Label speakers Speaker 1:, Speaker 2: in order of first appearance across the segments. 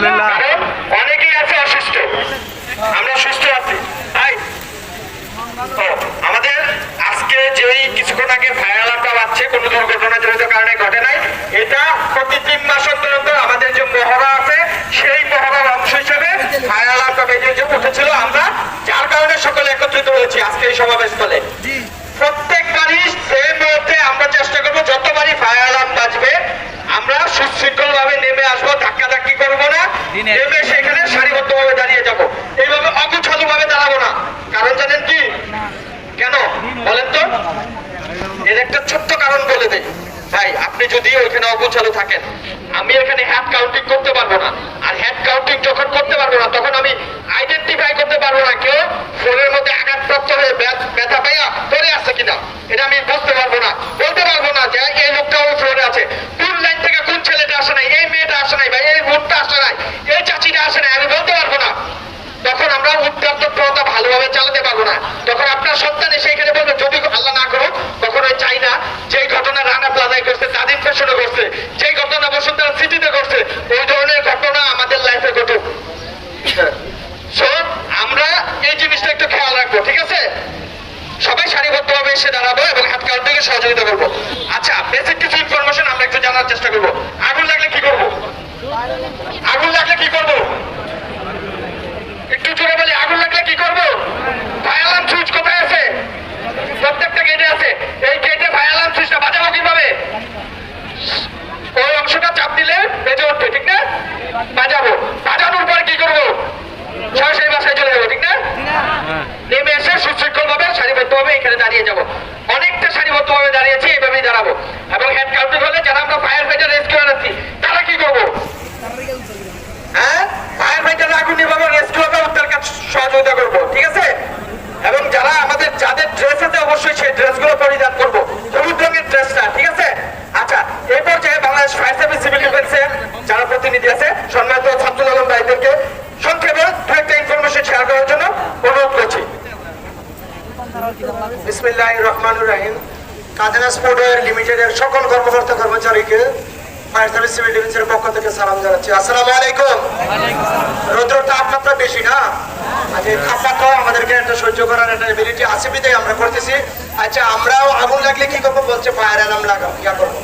Speaker 1: আলহামদুলিল্লাহ। অনেকেই আছে অসুস্থ। আমরা সুস্থ আছি। আমাদের আজকে যেই কিছুক্ষণ আগে ফায়ার অ্যালার্মটা বাজছে কোনো দুর্ঘটনাজনিত কারণে ঘটে নাই,
Speaker 2: এটা
Speaker 1: প্রতি তিন মাস অন্তর আমাদের যে মহড়া আছে, সেই মহড়ার অংশ হিসেবে ফায়ার অ্যালার্মটা বেজে উঠেছিল আমরা, যার কারণে সকলে একত্রিত হয়েছি আজকে এই সমাবেশ আপনি যদি ওইখানে অগোছালো থাকেন, আমি এখানে হ্যাড কাউন্টিং করতে পারব না। আর হেড কাউন্টিং যখন করতে পারব না, তখন আমি আইডেন্টিফাই করতে পারব না কেউ ফোনের মধ্যে আঘাতপ্রাপ্ত হয়ে ব্যথা পাইয়া পড়ে আছে কিনা। এটা আমি বুঝতে পারব না। বলতে পারব না যে এই লোকটা ওই ফ্লোরে আছে। কোন লাইন থেকে কোন ছেলেটা আসে নাই? এই মেয়েটা আসে নাই বা এই বোনটা আসে নাই? এই চাচিটা আসে নাই? আমি বলতে পারব না। তখন আমরা উত্তপ্ত প্রথা ভালোভাবে চালাতে পারব না। তখন আপনার সন্তান এসে এখানে বলবে যদি আল্লাহ না করুক তখন ওই চাই না যেই ঘটনা রানা প্লাজায় করছে তাদের পেছনে করছে যেই ঘটনা বসুন্ধরা সিটিতে করছে। ওই ধরনের ঘটনা আমাদের লাইফে ঘটুক। আমরা এই জিনিসটা একটু খেয়াল রাখব, ঠিক আছে? সবাই সারিবদ্ধভাবে এসে দাঁড়াবো এবং হাত কাউন্টিং থেকে সহযোগিতা করব। আচ্ছা বেসিক কিছু ইনফরমেশন আমরা একটু জানার চেষ্টা করব। আগুন লাগলে কি করব? আগুন লাগলে কি করব একটু জোরে বলি আগুন লাগলে কি করব ফায়ার অ্যালার্ম সুইচ কোথায় আছে প্রত্যেকটা গেটে আছে এই গেটে ফায়ার অ্যালার্ম সুইচটা বাজাবো কীভাবে ওই অংশটা চাপ দিলে বেজে উঠবে ঠিক না বাজাবো বাজানোর পর কি করব সরাসরি বাসায় চলে যাব ঠিক না নেমে এসে সুশৃঙ্খল ভাবে তবে এখানে দাঁড়িয়ে যাব। অনেকটা সারিবদ্ধ ভাবে দাঁড়িয়েছি এইভাবেই দাঁড়াবো। এবং হেড কাউন্টিং হলে যারা আমরা ফায়ার ফাইটার রেস্কিউ আনাচ্ছি তারা কি করব? হ্যাঁ? ফায়ার হবে সহযোগিতা করব, ঠিক আছে? এবং যারা আমাদের, যাদের ড্রেস আছে, অবশ্যই সেই ড্রেসগুলো পরিধান করব হলুদ রঙের ড্রেসটা ঠিক আছে আচ্ছা এই পর্যায়ে বাংলাদেশ ফায়ার সার্ভিস সিভিল ডিফেন্সের যারা প্রতিনিধি আছে সম্মানিত ছাত্র আলম ভাইদেরকে সংক্ষেপে দু একটা ইনফরমেশন শেয়ার করার জন্য অনুরোধ করছি
Speaker 3: বিসমিল্লাহ রহমানুর রাহিম। কাদেনা স্পোর্টওয়্যার লিমিটেডের সকল কর্মকর্তা কর্মচারীকে ফায়ার সার্ভিস সিভিল ডিফেন্সের পক্ষ থেকে সালাম জানাচ্ছি। আসসালামু আলাইকুম। রৌদ্র তাপমাত্রা বেশি না? আজ এই তাপমাত্রাও আমাদেরকে একটা সহ্য করার একটা এবিলিটি আছে বিধায় আমরা করতেছি। আচ্ছা আমরাও আগুন লাগলে কি করব? বলছে, ফায়ার অ্যালার্ম লাগাও। ইয়া করব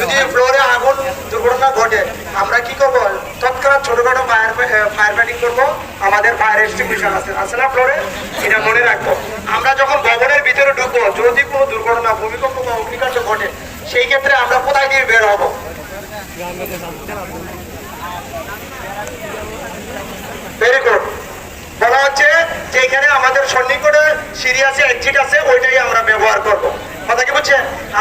Speaker 3: যদি ফ্লোরে আগুন, দুর্ঘটনা ঘটে, আমরা কি করব? তৎক্ষণাৎ ছোটখাটো ফায়ার ফায়ার ফাইটিং করব। আমাদের ফায়ার এক্সটিংগুইশার আছে। আছে না ফ্লোরে? এটা মনে রাখব। আমরা যখন ভিতরে ঢুকবো যদি কোনো দুর্ঘটনা, ভূমিকম্প বা অগ্নিকাণ্ড ঘটে, সেই ক্ষেত্রে আমরা কোথায় দিয়ে বের হব? ব্যবহার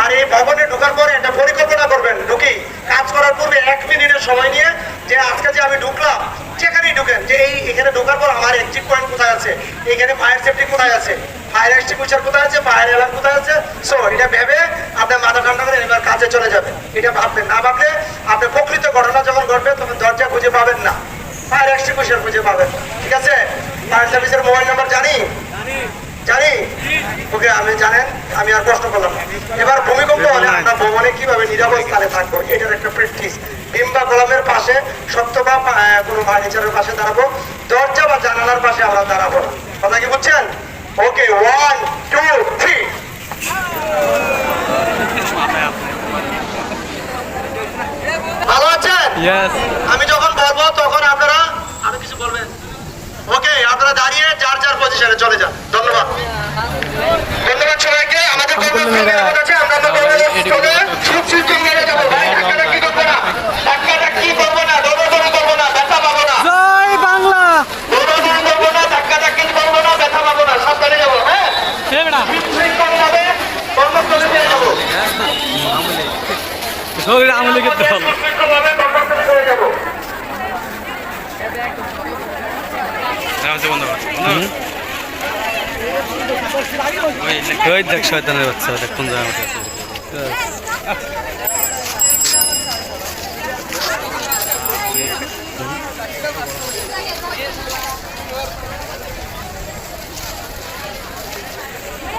Speaker 3: আর এই ভবনে ঢোকার পরে একটা পরিকল্পনা করবেন, ঢুকি। কাজ করার এক মিনিটের সময় নিয়ে যে আমি ঢুকলাম, যেখানেই ঢুকেন, যে এই এখানে ঢোকার পর আমার এক্সিট পয়েন্ট কোথায় আছে? এখানে ফায়ার সেফটি কোথায় আছে? ফায়ার এক্সটিংগুইশার কোথায় আছে? ফায়ার অ্যালার্ম কোথায় আছে? সো এটা ভেবে আপনার মাথা ঠান্ডা করে এবার কাজে চলে যাবেন। এটা ভাববেন না ভাবলে আপনি প্রকৃত ঘটনা যখন ঘটবে তখন দরজা খুঁজে পাবেন না। ফায়ার এক্সটিংগুইশার খুঁজে পাবেন। ঠিক আছে? ফায়ার সার্ভিসের মোবাইল নাম্বার জানি? জানি। ওকে আমি জানেন আমি আর কষ্ট করলাম এবার ভূমিকম্প হলে আমরা ভবনে কীভাবে নিরাপদ স্থানে থাকব এটার একটা প্র্যাকটিস ডিম বা কলমের পাশে শক্ত বা কোনো ফার্নিচারের পাশে দাঁড়াবো। দরজা বা জানালার পাশে আমরা দাঁড়াবো কথা কি বুঝছেন? ওকে ওয়ান টু থ্রি ভালো আছেন? আমি যখন বলব তখন আপনারা আমি কিছু বলবেন। ওকে আপনারা দাঁড়িয়ে যার যার পজিশনে চলে যান ধন্যবাদ
Speaker 1: ধন্যবাদ সবাইকে আমাদের কর্মস্থলে আছে আমরা তো কর্মস্থলে সুশৃঙ্খল ভাবে যাব ভাই ধাক্কাটা কি করব না ধাক্কাটা কি করব না দৌড়াদৌড়ি করব না ব্যথা পাবো না
Speaker 2: জয় বাংলা
Speaker 1: দৌড়াদৌড়ি করব না ধাক্কাটা কি করব না ব্যথা পাবো না সাবধানে যাব হ্যাঁ সুশৃঙ্খল ভাবে কর্মস্থলে দিয়ে যাব
Speaker 2: শরীর আমলে করতে হবে।
Speaker 1: সুশৃঙ্খল ভাবে কর্মস্থলে চলে
Speaker 2: ওই দেখ শয়তানের বাচ্চা দেখ কোন জায়গায়